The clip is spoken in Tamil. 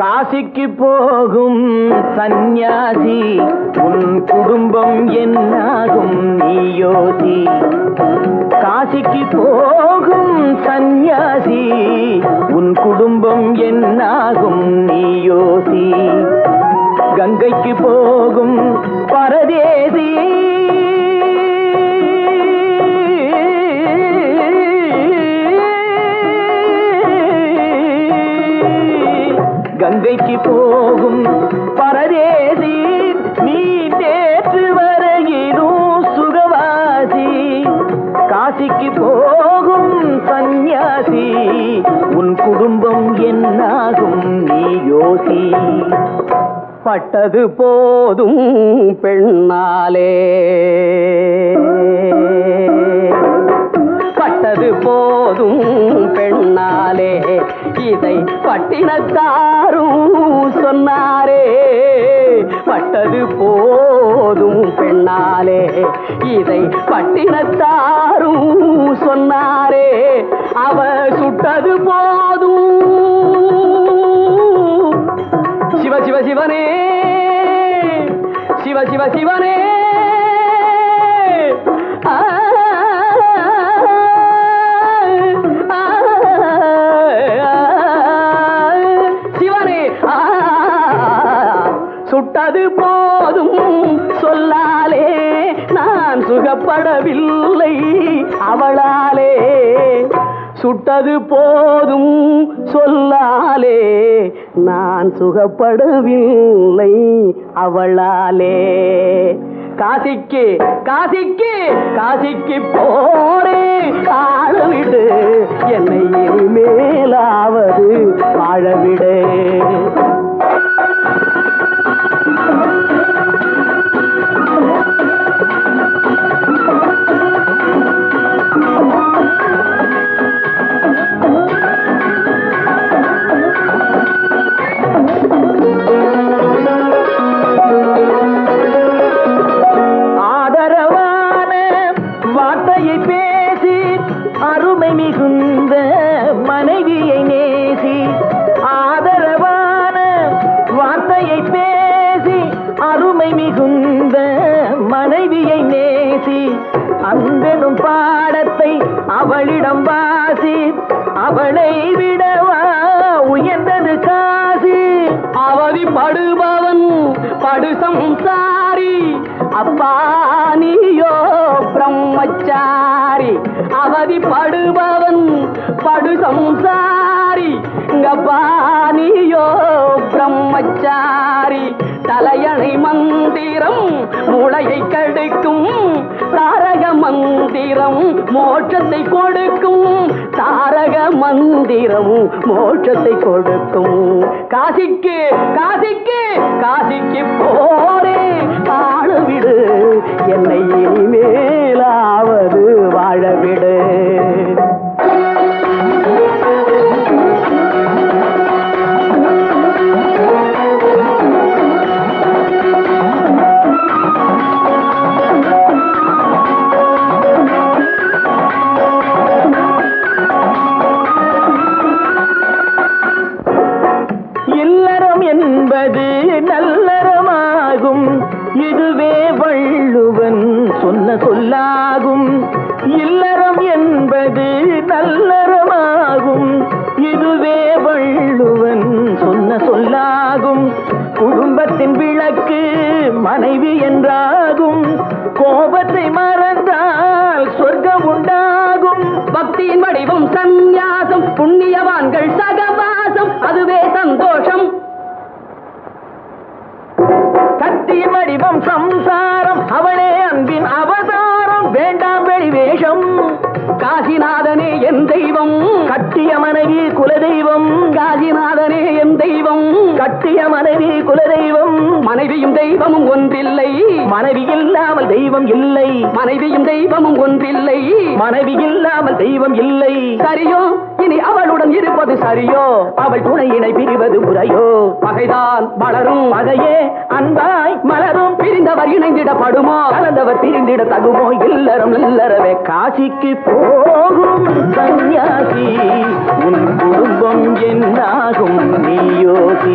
காசிக்கு போகும் சந்நியாசி உன் குடும்பம் என்னாகும் நீயோசி காசிக்கு போகும் சந்நியாசி உன் குடும்பம் என்னாகும் நீயோசி கங்கைக்கு போகும் பரதேசி கங்கைக்கு போகும் பரதேசி நீ நேற்று வரையிலும் சுகவாசி. காசிக்கு போகும் சந்நியாசி உன் குடும்பம் என்னாகும் நீ யோசி. பட்டது போதும் பெண்ணாலே. பட்டது போதும் பெண்ணாலே. இதை பட்டினத்தாரும் சொன்னாரே. பட்டது போதும் பெண்ணாலே. இதை பட்டினத்தாரும் சொன்னாரே. அவ சுட்டது போதும். சிவ சிவ சிவனே. சிவ சிவ சிவனே. ஆ, ஆ, நான் அவளாலே சுட்டது போதும் சொல்லாலே நான் சுகப்படவில்லை. அவளாலே காசிக்கு காசிக்கு காசிக்கு போறேன் அருமை மிகுந்த மனைவியை நேசி ஆதரவான வார்த்தையை பேசி அருமை மிகுந்த மனைவியை நேசி. அன்பெனும் பாடத்தை அவளிடம் வாசி அவளை விடவா உயர்ந்தது காசி. அவதி படுபவன் படு சம்சாரி அப்பா நீயோ பிரம்மச்சாரி அவதி படுபவன் படு சம்சாரி. கபானியோ பிரம்மச்சாரி. தலையணை மந்திரம் மூளையை கடுக்கும். தாரக மந்திரம் மோட்சத்தை கொடுக்கும். தாரக மந்திரம் மோட்சத்தை கொடுக்கும். காசிக்கு காசிக்கு காசிக்கு போரே காணவிடு என்னை இனிமே. விடு. என்பது நல்லறமாகும். இதுவே வள்ளுவன் சொன்ன சொல்லாகும். இல்லை கல்லறமாகும் இதுவே வள்ளுவன் சொன்ன சொல்லாகும். குடும்பத்தின் விளக்கு மனைவி என்றாகும். கோபத்தை மறந்தால் சொர்க்கம் உண்டாகும். பக்தியின் வடிவம் சந்நியாசம் புண்ணியவான்கள் சகவாசம் அதுவே சந்தோஷம். கத்தியின் வடிவம் சம்சாரம் அவளே அன்பின் அவதாரம் வேண்டாம் வெளிவேஷம். காசிநாதனே என் தெய்வம். கட்டிய மனைவி குலதெய்வம். காசிநாதனே என் தெய்வம். கட்டிய மனைவி குலதெய்வம். மனைவியும் தெய்வமும் ஒன்றில்லை. மனைவி இல்லாமல் தெய்வம் இல்லை. மனைவியும் தெய்வமும் ஒன்றில்லை. மனைவி இல்லாமல் தெய்வம் இல்லை. சரியோ? இனி அவளுடன் இருப்பது சரியோ? அவள் துணையினை பிரிவது முறையோ? பகைதான் வளரும். வகையே அன்பாய் மலரும். பிரிந்தவர் இணைந்திடப்படுமோ? கலந்தவர் பிரிந்திட தகுமோ? இல்லறம் இல்லறவே காசிக்கு போ. போகும் சந்நியாசி உன் குடும்பம் என்னாகும் நீயோசி